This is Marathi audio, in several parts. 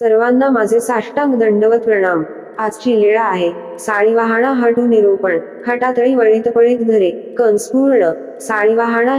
सर्वांना माझे साष्टांग दंडवत प्रणाम. आजची लीळा आहे. साळीवाहाणा हटू निरूपण. हटातळी वळीत पळीत धरे कंस पूर्ण साळी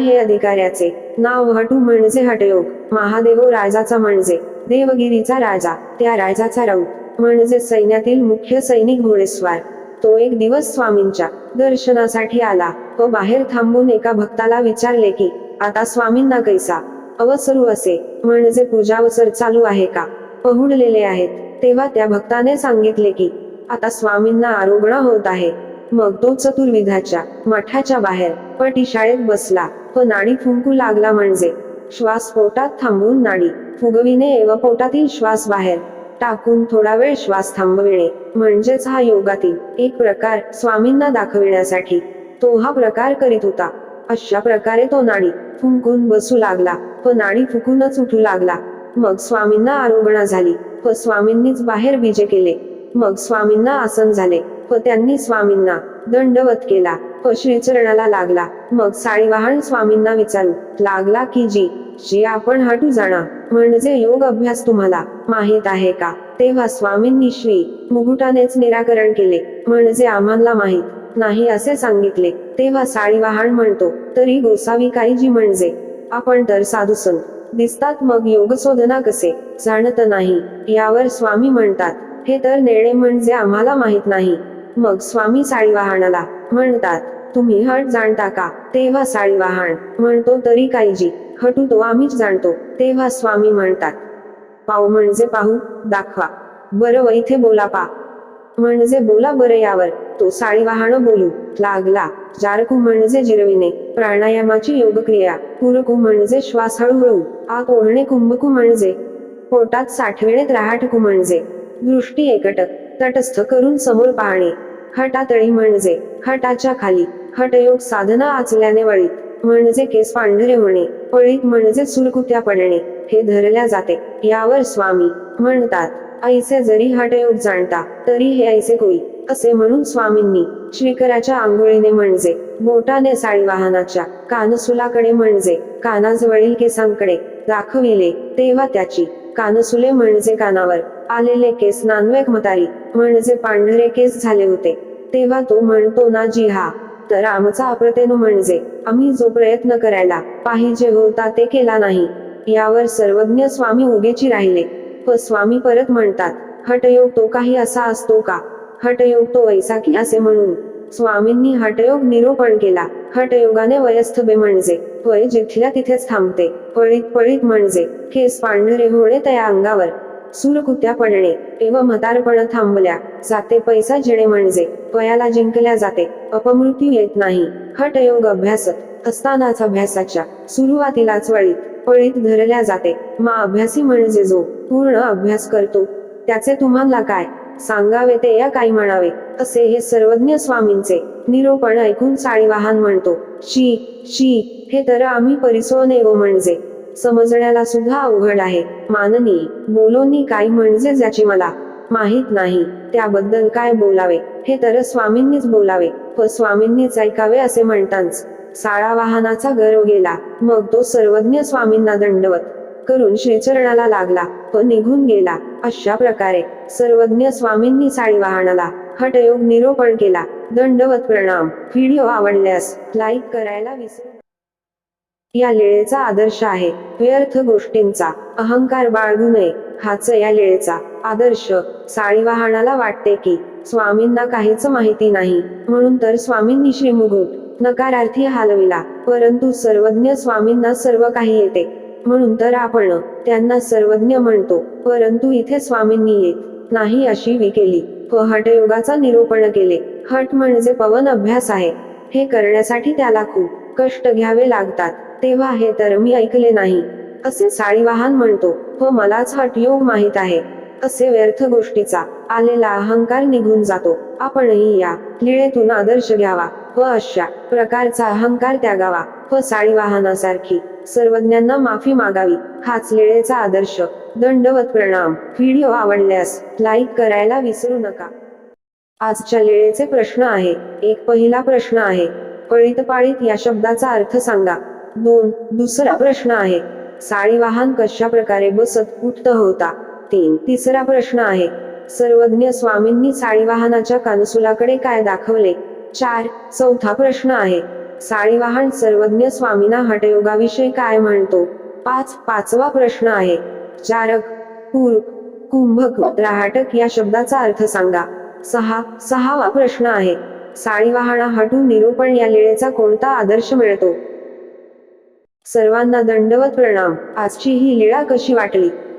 हे अधिकाऱ्याचे. नाव हटू म्हणजे हटयोग. महादेव राजाचा म्हणजे. देवगिरीचा राजा. त्या राजाचा राऊत म्हणजे सैन्यातील मुख्य सैनिक घोडेस्वार. तो एक दिवस स्वामींच्या दर्शनासाठी आला. व बाहेर थांबून एका भक्ताला विचारले की आता स्वामींना कैसा? अवसरू असे. म्हणजे पूजावसर चालू आहे का? पहुडलेले आहेत. तेव्हा त्या भक्ताने सांगितले की आता स्वामींना आरोग्य होत आहे. मग तो चतुर्विधाच्या मठाच्या बाहेर पटी शाळेत बसला. पण नाडी फुंकू लागला म्हणजे श्वास पोटात थांबवून नाडी फुगविणे व पोटातील श्वास बाहेर टाकून थोडा वेळ श्वास थांबविणे. म्हणजेच हा योगातील एक प्रकार स्वामींना दाखविण्यासाठी. तो हा प्रकार करीत होता. अशा प्रकारे तो नाडी फुंकून बसू लागला. तो नाडी फुकूनच उठू लागला. मग स्वामींना आरोगणा झाली. व स्वामींनीच बाहेर विजे केले. मग स्वामींना आसन झाले. व त्यांनी स्वामींना दंडवत केला. व श्रीचरणाला लागला. मग साळीवाहन स्वामींना विचारू. लागला की जी जी आपण हटू जाणा म्हणजे योग अभ्यास तुम्हाला माहीत आहे का? तेव्हा स्वामींनी श्री मुगुटानेच निराकरण केले. म्हणजे आम्हाला माहीत नाही असे सांगितले. तेव्हा साळीवाहन म्हणतो तरी गोसावी काहीजी म्हणजे आपण तर साधू संत. दिसतात मग योग शोधना कसे? जाणत नाही. यावर स्वामी म्हणतात हे तर नेणे म्हणजे आम्हाला माहीत नाही. मग स्वामी साळीवाहनाला म्हणतात तुम्ही हट जाणता का? तेव्हा साळीवाहन म्हणतो तरी काहीजी हटू तो आम्हीच जाणतो. तेव्हा स्वामी म्हणतात पाहू म्हणजे पाहू दाखवा. बरं व इथे बोला पा. म्हणजे बोला बरं यावर. तो साळीवाहन बोलू लागला. जारकू म्हणजे जिरविणे. प्राणायामाची योगक्रिया. पुरकू म्हणजे श्वास हळूहळू आग ओढणे कुंभकू म्हणजे. पोटात साठविणे त्राहाटकू म्हणजे. दृष्टी एकटक तटस्थ करून समोर पाहणे. हटातळी म्हणजे. हटाच्या खाली. हटयोग साधना आचल्याने वळीत. म्हणजे केस पांढरे होणे. पळीत म्हणजे सुरकुत्या पडणे. हे धरल्या जाते. यावर स्वामी म्हणतात ऐसे जरी हटयोग जाणता तरी हे ऐसे कोई असे म्हणून स्वामींनी श्रीकराच्या आंघोळीने म्हणजे. बोटाने साळी वाहनाच्या कानसुलाकडे म्हणजे. कानाजवळील केसांकडे. दाखविले तेव्हा त्याची कानसुले म्हणजे कानावर आलेले केस नानवेक मतारी म्हणजे पांढरे केस झाले होते. तेव्हा तो म्हणतो ना जी हा तर आमचा अप्रतेनो म्हणजे आम्ही जो प्रयत्न करायला पाहिजे होता ते केला नाही. यावर सर्वज्ञ स्वामी उगेची राहिले. व स्वामी परत म्हणतात हटयोग तो काही असा असतो का? हटयोग तो ऐसा की असे म्हणून स्वामींनी हटयोग निरूपण केला. हटयोगाने वयस्थबे म्हणजे वय जिथल्या तिथेच थांबते. पळीत पळीत म्हणजे केस पांढरे होणे त्या अंगावर. सुरकुत्या पडणे एव म्हातारपण थांबल्या. जाते पैसा जिणे म्हणजे वयाला जिंकल्या जाते. अपमृत्यू येत नाही. हटयोग अभ्यासत असतानाच अभ्यासाच्या सुरुवातीलाच वळीत पळीत धरल्या जाते. मा अभ्यासी म्हणजे जो पूर्ण अभ्यास करतो त्याचे तुम्हाला काय? सांगावे ते या काय म्हणावे. असे हे सर्वज्ञ स्वामींचे निरोपण ऐकून साळीवाहन म्हणतो. शी शी हे तर आम्ही परिसोने नेवो म्हणजे. समजण्याला सुद्धा अवघड आहे. माननी बोलोनी काय म्हणजे ज्याची मला माहीत नाही त्याबद्दल काय बोलावे? हे तर स्वामींनीच बोलावे. व स्वामींनीच ऐकावे असे म्हणताच साळा वाहनाचा गर्व गेला. मग तो सर्वज्ञ स्वामींना दंडवत करून श्रीचरणाला लागला व निघून गेला. अशा प्रकारे सर्वज्ञ स्वामींनी साडी वाहनाला हटयोग निरोपण केला. दंडवत प्रणाम. व्हिडिओ आवडल्यास लाईक करायला विसरू या लेळेचा आदर्श आहे. व्यर्थ गोष्टींचा अहंकार बाळगू नये. हाच या लेळेचा आदर्श. साळी वाहनाला वाटते की स्वामींना काहीच माहिती नाही. म्हणून तर स्वामींनी श्रीमुगुट नकारार्थी हालविला. परंतु सर्वज्ञ स्वामींना सर्व काही येते. म्हणून तर आपण त्यांना सर्वज्ञ म्हणतो परंतु इथे स्वामींनी येत नाही अशी वी केली. व हटयोगाचा निरूपण केले. हट म्हणजे पवन अभ्यास आहे. हे करण्यासाठी त्याला खूप कष्ट घ्यावे लागतात. तेव्हा हे तर मी ऐकले नाही. असे साळीवाहन म्हणतो व मलाच हटयोग माहीत आहे. असे व्यर्थ गोष्टीचा आलेला अहंकार निघून जातो. आपणही या लिळेतून आदर्श घ्यावा. व अशा प्रकारचा अहंकार त्यागावा. व साळीवाहनासारखी सर्वज्ञांना माफी मागावी हाच लेळेचा आदर्श. दंडवत प्रणाम. व्हिडिओ आवडल्यास लाईक करायला विसरू नका. आजच्या लेळेचे प्रश्न आहे. एक पहिला प्रश्न आहे. पळीत पाळीत या शब्दाचा अर्थ सांगा. दोन. दुसरा प्रश्न आहे. साळीवाहन कशा प्रकारे बसत उठत होता? तीन. तिसरा प्रश्न आहे. सर्वज्ञ स्वामींनी साळीवाहनाच्या कानसुलाकडे काय दाखवले? चार. चौथा प्रश्न आहे. साळीवाहन सर्वज्ञ स्वामींना हटयोगाविषयी काय म्हणतो? पाच पाचवा प्रश्न आहे. चारक पूर कुंभक राहाटक या शब्दाचा अर्थ सांगा. सहा सहावा प्रश्न आहे. साळीवाहना हटू निरूपण या लिळेचा कोणता आदर्श मिळतो? सर्वांना दंडवत प्रणाम. आजची ही लीळा कशी वाटली?